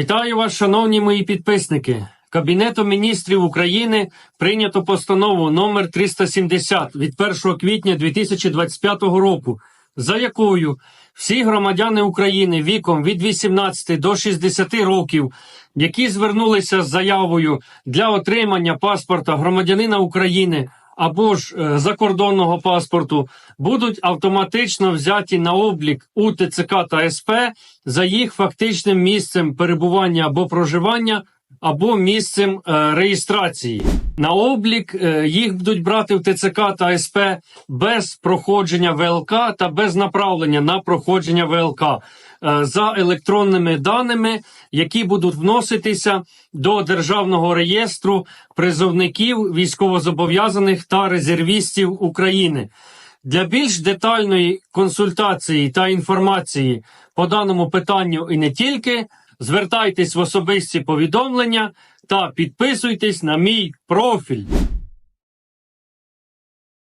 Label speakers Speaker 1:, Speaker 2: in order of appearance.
Speaker 1: Вітаю вас, шановні мої підписники. Кабінетом міністрів України прийнято постанову номер 370 від 1 квітня 2025 року, за якою всі громадяни України віком від 18 до 60 років, які звернулися з заявою для отримання паспорта громадянина України або ж е, закордонного паспорту, будуть автоматично взяті на облік у ТЦК та СП за їх фактичним місцем перебування або проживання, або місцем е, реєстрації. На облік е, їх будуть брати в ТЦК та СП без проходження ВЛК та без направлення на проходження ВЛК е, за електронними даними, які будуть вноситися до державного реєстру призовників військовозобов'язаних та резервістів України. Для більш детальної консультації та інформації по даному питанню і не тільки, звертайтесь в особисті повідомлення та підписуйтесь на мій профіль.